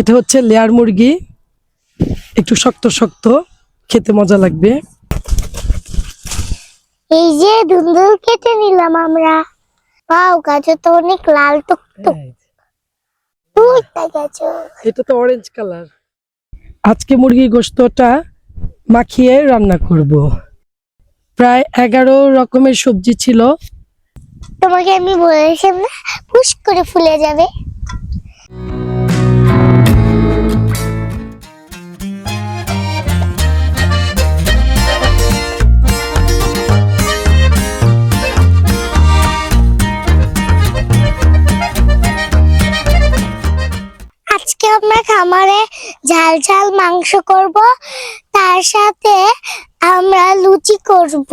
এটা হচ্ছে লেয়ার মুরগি। একটু শক্ত শক্ত খেতে মজা লাগবে। এই যে ধুন্দুল কেটে নিলাম আমরা। পাও গাজর তো অনেক লাল টুকটুক। এটা তো অরেঞ্জ কালার আজকে মুরগির গোস্তটা মাখিয়ে রান্না করব। প্রায় এগারো রকমের সবজি ছিল। তোমাকে আমি বলেছিলাম না পুশ করে ফুলে যাবে। আমরা খামারে ঝাল ঝাল মাংস করব, তার সাথে আমরা লুচি করব।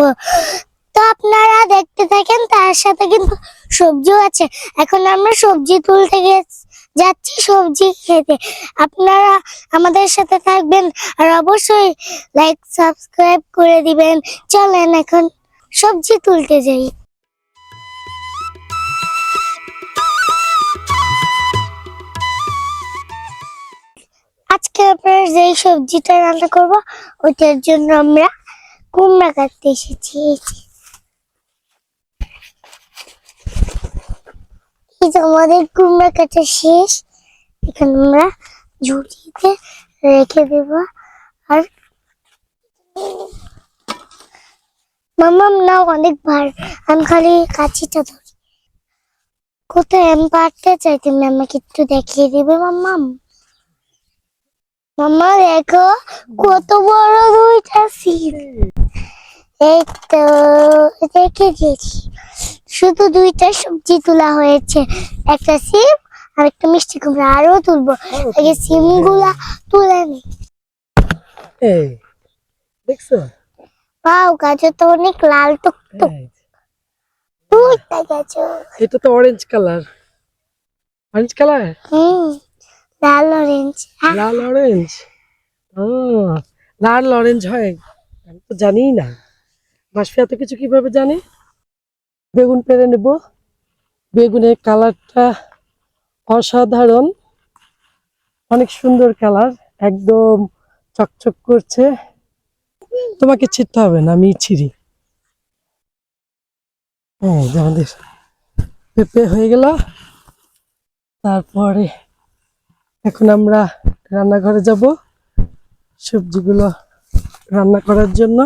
তো আপনারা দেখতে থাকেন, তার সাথে কিন্তু সবজিও আছে। এখন আমরা সবজি তুলতে যাচ্ছি সবজি খেতে। আপনারা আমাদের সাথে থাকবেন আর অবশ্যই লাইক সাবস্ক্রাইব করে দিবেন। চলেন এখন সবজি তুলতে যাই। আজকে আপনারা যেই সবজিটা রান্না করব, ওইটার জন্য আমরা কুমড়া কাটতে এসেছি। আমাদের কুমড়া কাটা শেষ, এখানে আমরা ঝুড়িতে রেখে দেব। আর মামাম না অনেক ভার। আমি খালি কাছিটা ধরি। কোথায়? আমি পারতে চাই তুমি আমাকে একটু দেখিয়ে দেবে মাম্মাম মাম্মা দেখো কত বড় দুইটা সিল এই তো রেখে দিয়েছি। শুধু দুইটা সবজি তোলা হয়েছে। একটা সিম আর একটা মিষ্টি কুমড়া। আরও তুলবো। আগে সিমগুলা তুলে নি। এই দেখছ? পাও গাজর তো অনেক লাল টুকটুক। দুইটা গাজর। এটা তো অরেঞ্জ কালার অরেঞ্জ কালার হুম। লাল অরেঞ্জ লাল অরেঞ্জ ও লাল অরেঞ্জ হয়। আমি তো জানি না। বাসফি এত কিছু কীভাবে জানি? বেগুন পেরে নেব। বেগুনের কালারটা অসাধারণ। অনেক সুন্দর কালার, একদম চকচক করছে। তোমাকে ছিটতে হবে না, আমি ছিড়ি। হ্যাঁ আমাদের পেঁপে হয়ে গেল। তারপরে এখন আমরা রান্নাঘরে যাব, সবজিগুলো রান্না করার জন্য।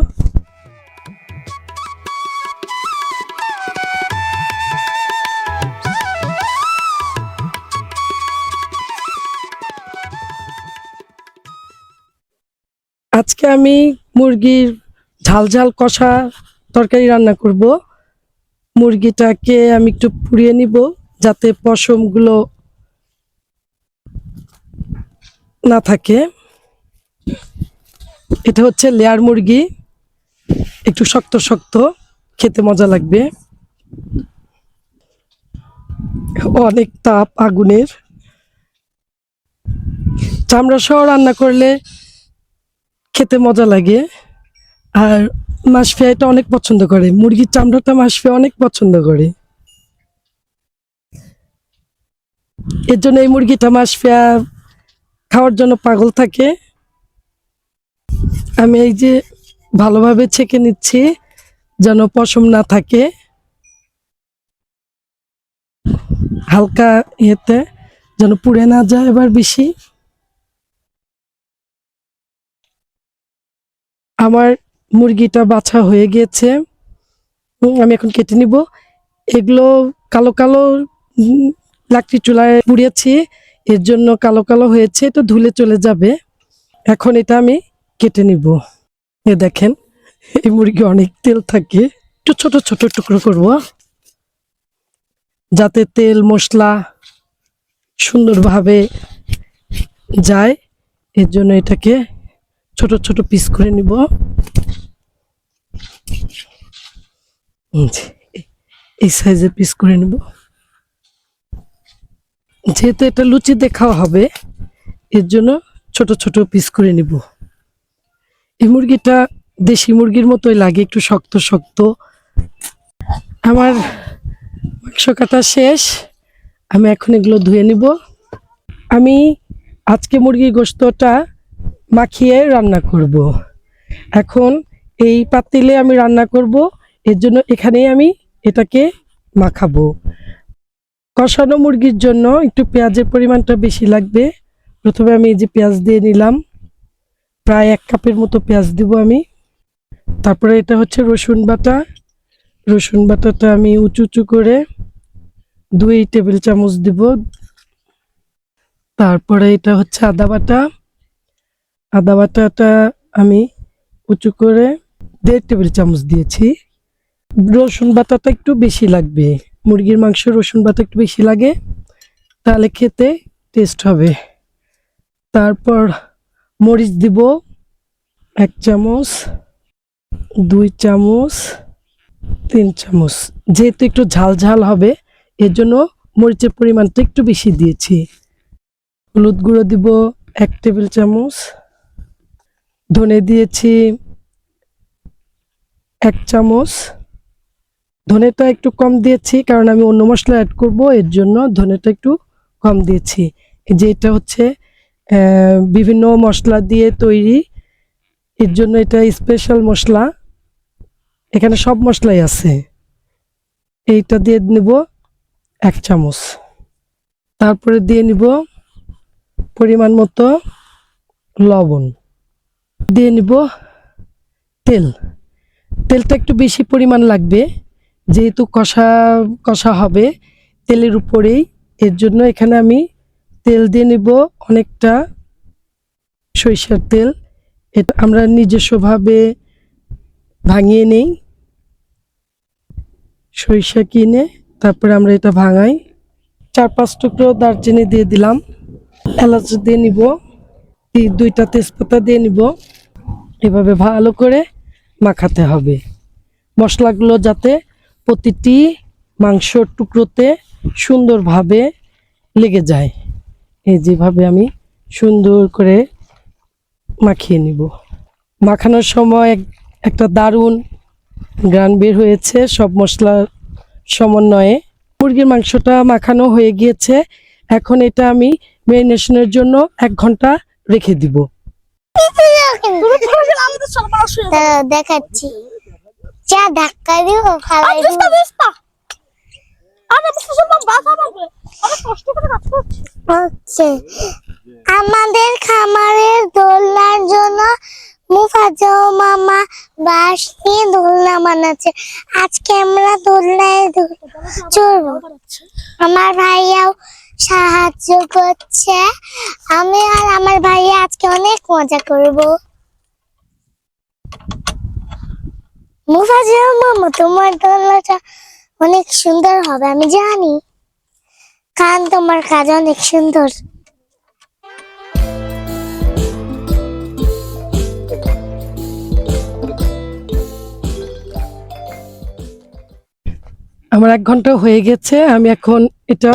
আজকে আমি মুরগির ঝাল ঝাল কষা তরকারি রান্না করব। মুরগিটাকে আমি একটু পুড়িয়ে নিব, যাতে পশমগুলো না থাকে। এটা হচ্ছে লেয়ার মুরগি। একটু শক্ত শক্ত। খেতে মজা লাগবে। অনেক তাপ আগুনের। চামড়া সহ রান্না করলে খেতে মজা লাগে। আর মাসফিয়া এটা অনেক পছন্দ করে। মুরগির চামড়াটা মাসফিয়া অনেক পছন্দ করে। এর জন্য এই মুরগিটা মাসফিয়া খাওয়ার জন্য পাগল থাকে। আমি এই যে ভালোভাবে ছেঁকে নিচ্ছি, যেন পশম না থাকে। হালকা ইয়েতে যেন পুড়ে না যায় এবার বেশি। আমার মুরগিটা বাছা হয়ে গিয়েছে। আমি এখন কেটে নিব। এগুলো কালো কালো লাকড়ি চুলায় পুড়িয়েছি। এর জন্য কালো কালো হয়েছে এটা ধুলে চলে যাবে। এখন এটা আমি কেটে নিব। এ দেখেন, এই মুরগি অনেক তেল থাকে। একটু ছোট ছোট টুকরো করব। যাতে তেল, মশলা সুন্দরভাবে যায়, এর জন্য এটাকে ছোট ছোট পিস করে নিব। এই- এই সাইজে পিস করে নিব। যেহেতু এটা লুচিতে খাওয়া হবে, এর জন্য ছোট ছোট পিস করে নিব। এই মুরগিটা দেশি মুরগির মতোই লাগে, একটু শক্ত শক্ত। আমার মাংস কাটা শেষ। আমি এখন এগুলো ধুয়ে নিব। আমি আজকে মুরগির গোস্তটা মাখিয়ে রান্না করব। এখন এই পাতিলে আমি রান্না করব, এর জন্য এখানেই আমি এটাকে মাখাবো। কষানো মুরগির জন্য একটু পেঁয়াজের পরিমাণটা বেশি লাগবে। প্রথমে আমি এই যে পেঁয়াজ দিয়ে নিলাম। প্রায় এক কাপের মতো পেঁয়াজ দিব আমি। তারপরে এটা হচ্ছে রসুন বাটা। রসুন বাটাটা আমি উঁচু উঁচু করে দুই টেবিল চামচ দিব। তারপরে এটা হচ্ছে আদা বাটা। আদা বাটাটা আমি উঁচু করে দেড় টেবিল চামচ দিয়েছি। রসুন বাটাটা একটু বেশি লাগবে। মুরগির মাংস, রসুন বাটা একটু বেশি লাগে, তাহলে খেতে টেস্ট হবে। তারপর মরিচ দিব এক চামচ, দুই চামচ, তিন চামচ। যেহেতু একটু ঝাল ঝাল হবে এর জন্য মরিচের পরিমাণটা একটু বেশি দিয়েছি। হলুদ গুঁড়ো দিব এক টেবিল চামচ, ধনে দিয়েছি এক চামচ ধনেটা একটু কম দিয়েছি, কারণ আমি অন্য মশলা অ্যাড করব, এর জন্য ধনেটা একটু কম দিয়েছি। যে এটা হচ্ছে বিভিন্ন মশলা দিয়ে তৈরি, এর জন্য এটা স্পেশাল মশলা। এখানে সব মশলাই আছে। এইটা দিয়ে নিব এক চামচ। তারপরে দিয়ে নিব পরিমাণ মতো লবণ। দিয়ে নিব তেল। তেলটা একটু বেশি পরিমাণ লাগবে। যেহেতু কষা কষা হবে তেলের উপরেই, এর জন্য এখানে আমি তেল দিয়ে নিব অনেকটা সরিষার তেল। এটা আমরা নিজস্বভাবে ভাঙিয়ে নেই। সরিষা কিনে তারপরে আমরা এটা ভাঙাই। চার পাঁচ টুকরো দারচিনি দিয়ে দিলাম। এলাচ দিয়ে নিব। দুইটা তেজপাতা দিয়ে নিব। এভাবে ভালো করে মাখাতে হবে। মশলাগুলো যাতে প্রতিটি মাংসর টুকরোতে সুন্দরভাবে লেগে যায়। এই যেভাবে আমি সুন্দর করে মাখিয়ে নিব। মাখানোর সময় এক- একটা দারুণ গ্রান বের হয়েছে। সব মশলার সমন্বয়ে মুরগির মাংসটা মাখানো হয়ে গিয়েছে। এখন এটা আমি মেরিনেশনের জন্য এক ঘণ্টা রেখে দিব। দেখাচ্ছি। চা ধাক্কা দিব ফালাই দিব হচ্ছে আমাদের খামারের দোলনার জন্য মুফাজাও মামা বাঁশ নিয়ে দোলনা বানাচ্ছে। আজকে আমরা দোলনায় দোল- চড়বো। আমার ভাইয়াও সাহায্য করছে। আমি আর আমার ভাইয়া আজকে অনেক মজা করব। মুফাজাও মামা তোমার দোলনাটা অনেক সুন্দর হবে, আমি জানি। কারণ তোমার কাজ অনেক সুন্দর। আমার এক ঘণ্টা হয়ে গেছে, আমি এখন এটা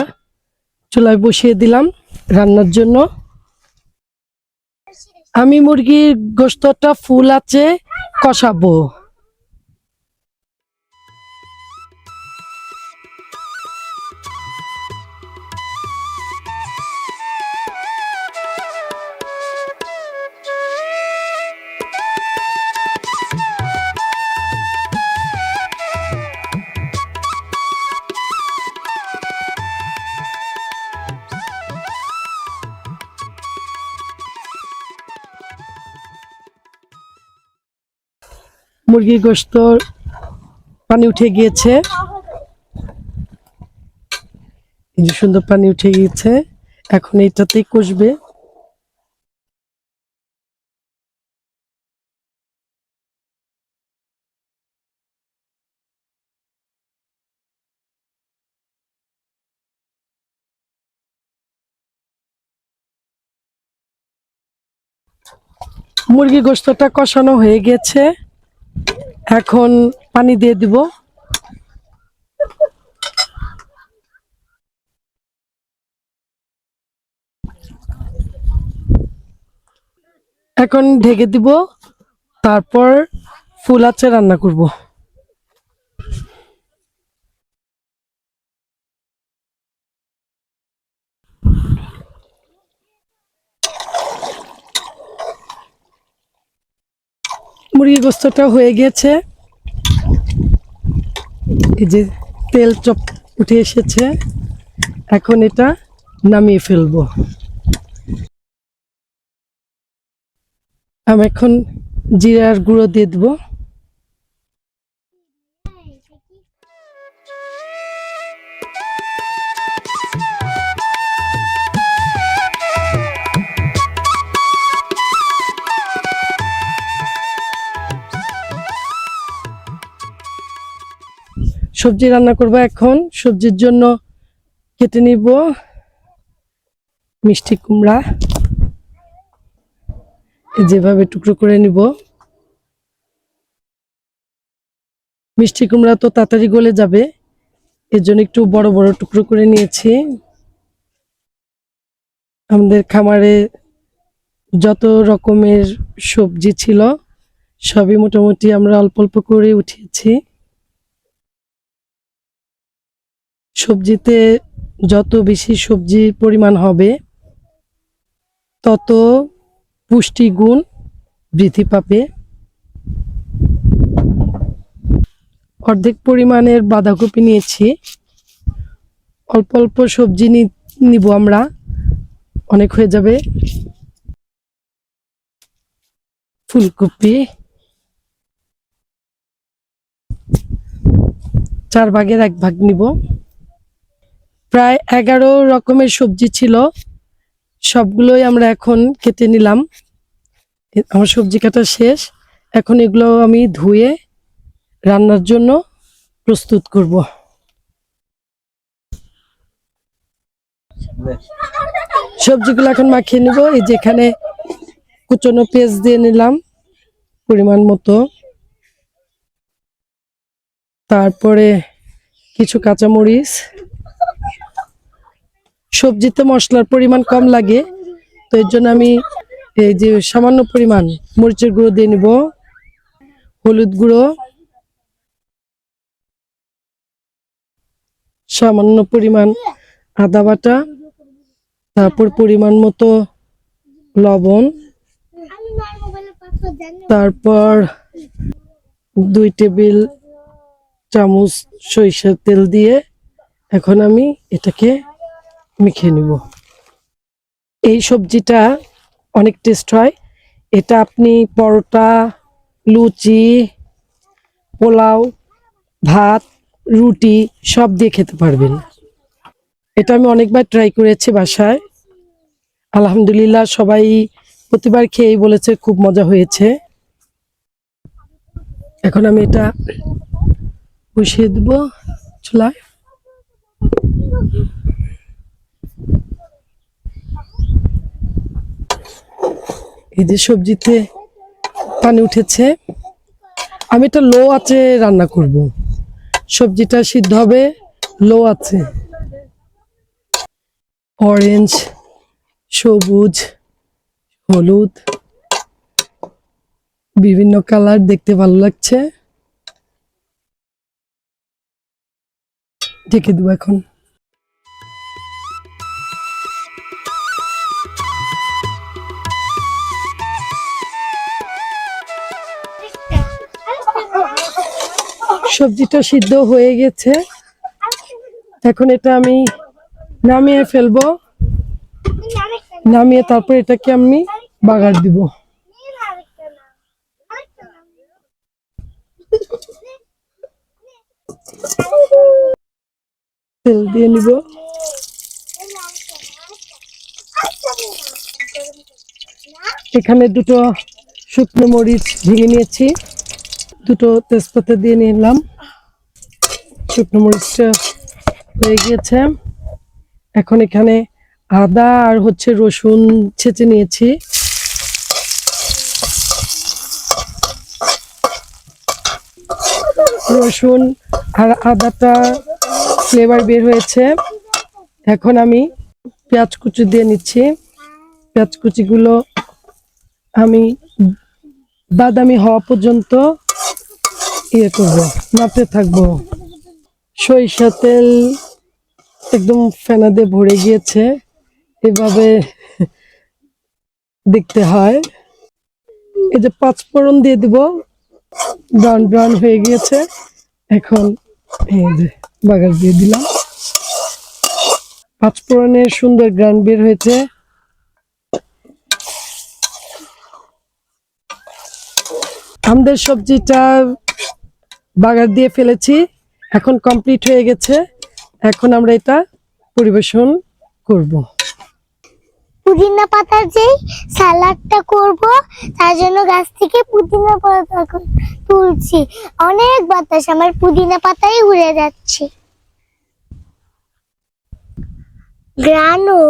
চুলায় বসিয়ে দিলাম রান্নার জন্য। আমি মুরগির গোস্তটা ফুল আছে, কষাবো। মুরগির গোস্ত পানি উঠে গিয়েছে। সুন্দর পানি উঠে গিয়েছে, এখন এইটাতেই কষবে। মুরগি গোস্তটা কষানো হয়ে গেছে। এখন পানি দিয়ে দিব। এখন ঢেকে দিব তারপর ফুল আছে রান্না করব। মুরগি গোস্তটা হয়ে গেছে। এই যে তেল চপ উঠে এসেছে। এখন এটা নামিয়ে ফেলব। আমি এখন জিরার গুঁড়ো দিয়ে দেবো। সবজি রান্না করব এখন। সবজির জন্য কেটে নিব মিষ্টি কুমড়া। যেভাবে টুকরো করে নিব। মিষ্টি কুমড়া তো তাড়াতাড়ি গলে যাবে। এর জন্য একটু বড় বড় টুকরো করে নিয়েছি। আমাদের খামারে যত রকমের সবজি ছিল, সবই মোটামুটি আমরা অল্প অল্প করে উঠিয়েছি। সবজিতে যত বেশি সবজির পরিমাণ হবে, তত পুষ্টিগুণ বৃদ্ধি পাবে। অর্ধেক পরিমাণের বাঁধাকপি নিয়েছি। অল্প অল্প সবজি নিব আমরা। অনেক হয়ে যাবে। ফুলকপি। চার ভাগের এক ভাগ নিব। প্রায় এগারো রকমের সবজি ছিল। সবগুলোই আমরা এখন কেটে নিলাম। আমার সবজি কাটা শেষ। এখন এগুলো আমি ধুয়ে রান্নার জন্য প্রস্তুত করব। সবজিগুলো এখন মাখিয়ে নিব। এই যেখানে কুচনো পেঁয়াজ দিয়ে নিলাম পরিমাণ মতো। তারপরে কিছু কাঁচামরিচ সবজিতে মশলার পরিমাণ কম লাগে, তো এর জন্য আমি এই যে সামান্য পরিমাণ মরিচের গুঁড়ো দিয়ে নিব, হলুদ গুঁড়ো, সামান্য পরিমাণ আদা বাটা, তারপর পরিমাণ মতো লবণ, তারপর দুই টেবিল চামচ সরিষার তেল দিয়ে এখন আমি এটাকে মেখে নিব। এই সবজিটা অনেক টেস্ট হয়। এটা আপনি পরোটা, লুচি, পোলাও, ভাত, রুটি সব দিয়ে খেতে পারবেন। এটা আমি অনেকবার ট্রাই করেছি বাসায়। আলহামদুলিল্লাহ সবাই প্রতিবার খেয়েই বলেছে খুব মজা হয়েছে। এখন আমি এটা বসিয়ে দেবো চুলায়। এই যে সবজিতে পানি উঠেছে। আমি এটা লো আছে রান্না করব। সবজিটা সিদ্ধ হবে, লো আছে অরেঞ্জ, সবুজ, হলুদ, বিভিন্ন কালার দেখতে ভালো লাগছে। ঢেকে দেবো এখন। সবজিটা সিদ্ধ হয়ে গেছে। এখন এটা আমি নামিয়ে ফেলব। নামিয়ে তারপর এটাকে আমি বাগার দিব। তেল দিয়ে নিব। এখানে দুটো শুকনো মরিচ ভেঙে নিয়েছি। দুটো তেজপাতা দিয়ে নিলাম। শুকনো মরিচটা হয়ে গিয়েছে। এখন এখানে আদা আর হচ্ছে রসুন ছেঁচে নিয়েছি। রসুন আর আদাটা ফ্লেভার বের হয়েছে। এখন আমি পেঁয়াজ কুচি দিয়ে নিচ্ছি। পেঁয়াজ কুচিগুলো আমি বাদামি হওয়া পর্যন্ত ইয়ে করব, নাড়তে থাকব। সরিষা তেল একদম ফেনা দিয়ে ভরে গিয়েছে। এভাবে দেখতে হয়। এই যে পাঁচ ফোড়ন দিয়ে দিব। ব্রাউন ব্রাউন হয়ে গিয়েছে। এখন এই যে বাগার দিয়ে দিলাম। পাঁচফোড়নের সুন্দর গ্রান বের হয়েছে। আমাদের সবজিটা বাগার দিয়ে ফেলেছি। এখন কমপ্লিট হয়ে গেছে। এখন আমরা এটা পরিবেশন করব। পুদিনা পাতার যেই সালাডটা করব, তার জন্য গাছ থেকে পুদিনা পাতা তুলছি। অনেক বাতাস, আমার পুদিনা পাতাই উড়ে যাচ্ছে। গ্রানো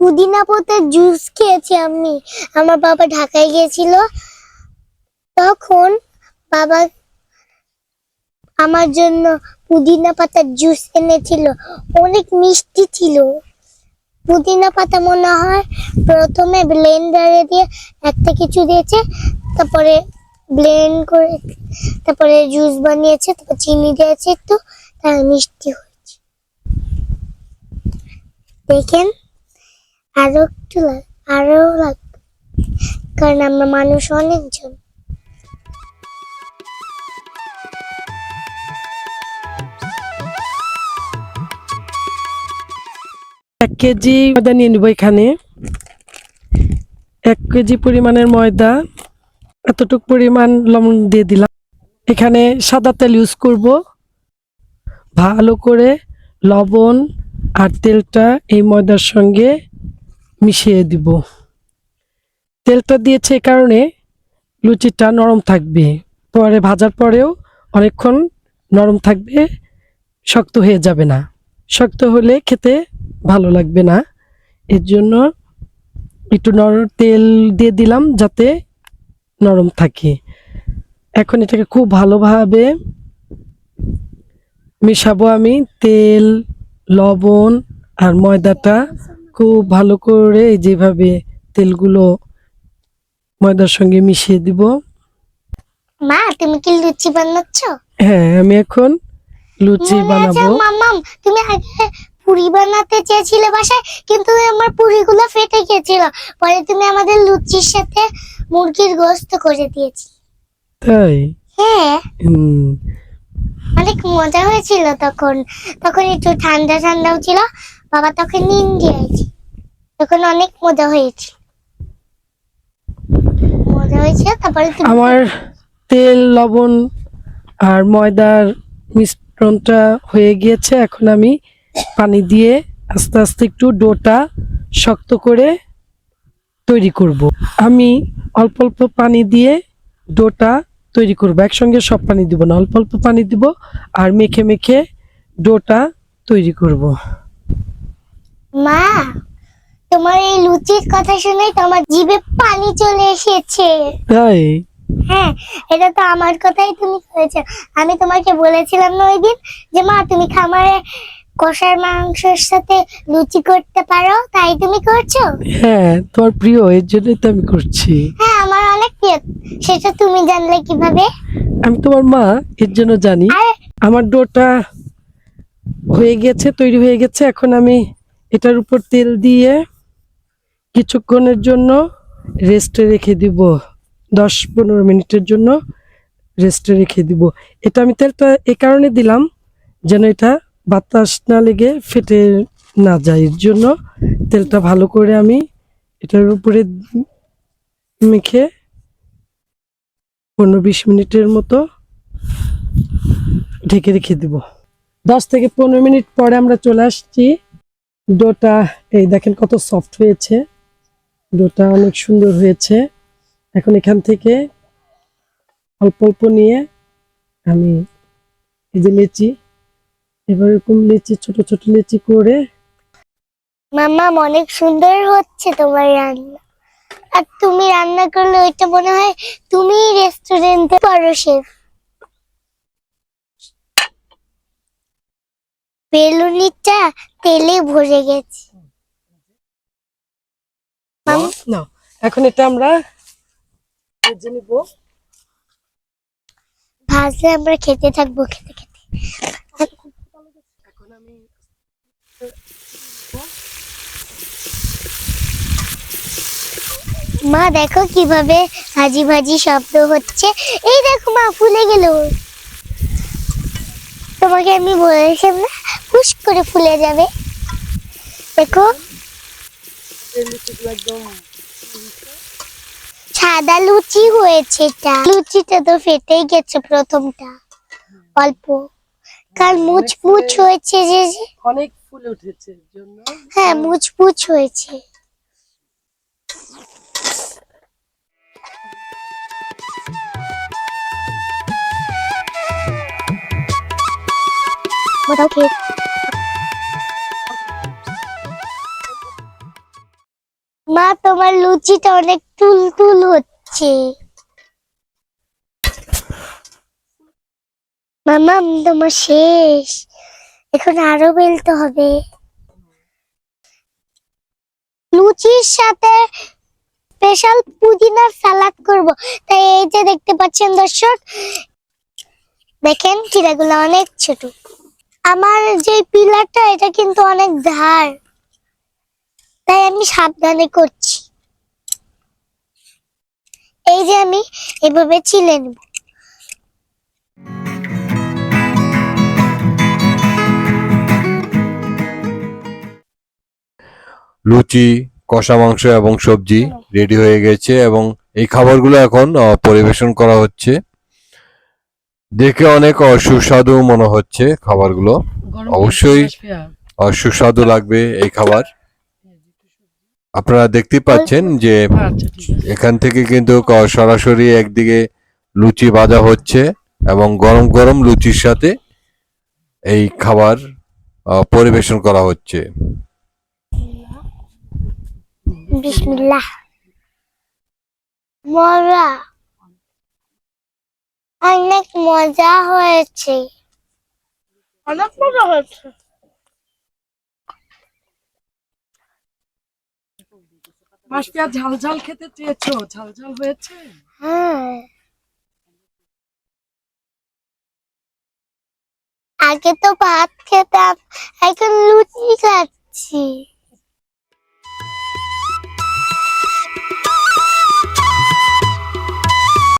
পুদিনা পাতার জুস খেয়েছি আমি। আমার বাবা ঢাকায় গিয়েছিল। তখন বাবা আমার জন্য পুদিনা পাতার জুস এনেছিল। অনেক মিষ্টি ছিল। পুদিনা পাতা মনে হয় প্রথমে ব্লেন্ডারে দিয়ে একটা কিছু দিয়েছে, তারপরে ব্লেন্ড করে, তারপরে জুস বানিয়েছে, তারপর চিনি দিয়েছে একটু তার মিষ্টি হয়েছে। দেখেন, আরও একটু লাগ, আরও লাগবে কারণ আমরা মানুষ অনেকজন। কেজি ময়দা নিয়ে নেব এখানে। এক কেজি পরিমাণের ময়দা। এতটুকু পরিমাণ লবণ দিয়ে দিলাম। এখানে সাদা তেল ইউজ করব। ভালো করে লবণ আর তেলটা এই ময়দার সঙ্গে মিশিয়ে দিব। তেলটা দিয়েছে এই কারণে লুচিটা নরম থাকবে। পরে ভাজার পরেও অনেকক্ষণ নরম থাকবে, শক্ত হয়ে যাবে না। শক্ত হলে খেতে ভালো লাগবে না। এর জন্য একটু নরম তেল দিয়ে দিলাম যাতে নরম থাকে। এখন এটাকে খুব ভালোভাবে মেশাবো আমি। তেল লবণ আর ময়দাটা খুব ভালো করে যেভাবে তেলগুলো ময়দার সঙ্গে মিশিয়ে দিব। মা তুমি কি লুচি বানাচ্ছ? হ্যাঁ আমি এখন লুচি বানাবো। মামাম তুমি আগে পুরি বানাতে চেয়েছিলে বাসায় কিন্তু আমার পুরিগুলো ফেটে গিয়েছিল। পরে তুমি আমাদের লুচির সাথে মুরগির গোস্ত করে দিয়েছি তাই? হ্যাঁ। অনেক মজা হয়েছিল তখন। তখন একটু ঠান্ডা ঠান্ডাও ছিল বাবা তখন ইন্ডিয়া আছে তখন অনেক মজা হয়েছে। মজা হয়েছে তারপরে আমার তেল লবণ আর ময়দার মিশ্রণটা হয়ে গিয়েছে এখন আমি পানি দিয়ে আস্তে আস্তে একটু ডোটা শক্ত করে তৈরি করব। আমি অল্প অল্প পানি দিয়ে ডোটা তৈরি করব একসঙ্গে সব পানি দিব না অল্প অল্প পানি দিব আর মেখে মেখে ডোটা তৈরি করব। মা তোমার এই লুচির কথা শুনে তোমার জিভে পানি চলে এসেছে তাই হ্যাঁ এটা তো আমার কথাই তুমি করেছ আমি তোমাকে বলেছিলাম না ওই দিন যে মা তুমি খামারে কষার মাংসের সাথে লুচি করতে পারো? তাই তুমি করছ? হ্যাঁ তোমার প্রিয় এর জন্যই তো আমি করছি। হ্যাঁ আমার অনেক প্রিয়। সেটা তুমি জানলে কীভাবে? আমি তোমার মা এর জন্য জানি। আমার ডোটা হয়ে গেছে তৈরি হয়ে গেছে। এখন আমি এটার উপর তেল দিয়ে কিছুক্ষণের জন্য রেস্টে রেখে দিব। দশ পনেরো মিনিটের জন্য রেস্টে রেখে দিব। এটা আমি তেলটা এ কারণে দিলাম যেন এটা বাতাস না লেগে ফেটে না যায়। এর জন্য তেলটা ভালো করে আমি এটার উপরে মেখে পনেরো বিশ মিনিটের মতো ঢেকে রেখে দিব। দশ থেকে পনেরো মিনিট পরে আমরা চলে আসছি। ডোটা, এই দেখেন কত সফট হয়েছে। ডোটা অনেক সুন্দর হয়েছে। এখন এখান থেকে অল্প অল্প নিয়ে আমি এই যে লেচি এরকম লেচি ছোট ছোট লেচি করে। মাম্মা অনেক সুন্দর হচ্ছে তোমার রান্না। আর তুমি রান্না করলে ওইটা মনে হয় তুমি রেস্টুরেন্টে পারো শেফ বেলুনিটা তেলে ভরে গেছে। মাম- না এখন এটা আমরা ভেজে নিব। ভাজলে আমরা খেতে থাকব খেতে খেতে। মা, দেখো কীভাবে ভাজি ভাজি শব্দ হচ্ছে। এই দেখো মা, ফুলে গেল। তোমাকে আমি বলেছিলাম না হুশ করে ফুলে যাবে। দেখো। সাদা লুচি হয়েছে এটা। লুচিটা তো ফেটেই গেছে প্রথমটা। অল্প। কাল মুচমুচ হয়েছে যে। অনেক ফুল উঠেছে জন্য। হ্যাঁ মুচমুচ হয়েছে। খেয়ে মা তোমার লুচিটা অনেক তুল তুল হচ্ছে। মামা, তোমার শেষ। এখন আরও বেলতে হবে। লুচির সাথে স্পেশাল পুদিনার সালাদ করব। তাই এই যে দেখতে পাচ্ছেন দর্শক, দেখেন চিড়াগুলো অনেক ছোট। আমার যে পিলারটা, এটা কিন্তু অনেক ধার। তাই আমি সাবধানে করছি। এই যে আমি এভাবে চিলে নেব। লুচি কষা মাংস এবং সবজি রেডি হয়ে গেছে এবং এই খাবারগুলো এখন পরিবেশন করা হচ্ছে। দেখে অনেক সুস্বাদু মনে হচ্ছে খাবারগুলো। অবশ্যই। সুস্বাদু লাগবে এই খাবার। আপনারা দেখতে পাচ্ছেন যে আচ্ছা এখান থেকে কিন্তু সরাসরি একদিকে লুচি ভাজা হচ্ছে এবং গরম গরম লুচির সাথে এই খাবার আহ, পরিবেশন করা হচ্ছে। বিসমিল্লাহ মজা অনেক মজা হয়েছে। অনেক মজা হয়েছে। মাসফিয়া ঝাল ঝাল খেতে চেয়েছো? ঝাল ঝাল হয়েছে? হ্যাঁ। আগে তো ভাত খেতাম এখন লুচি খাচ্ছি।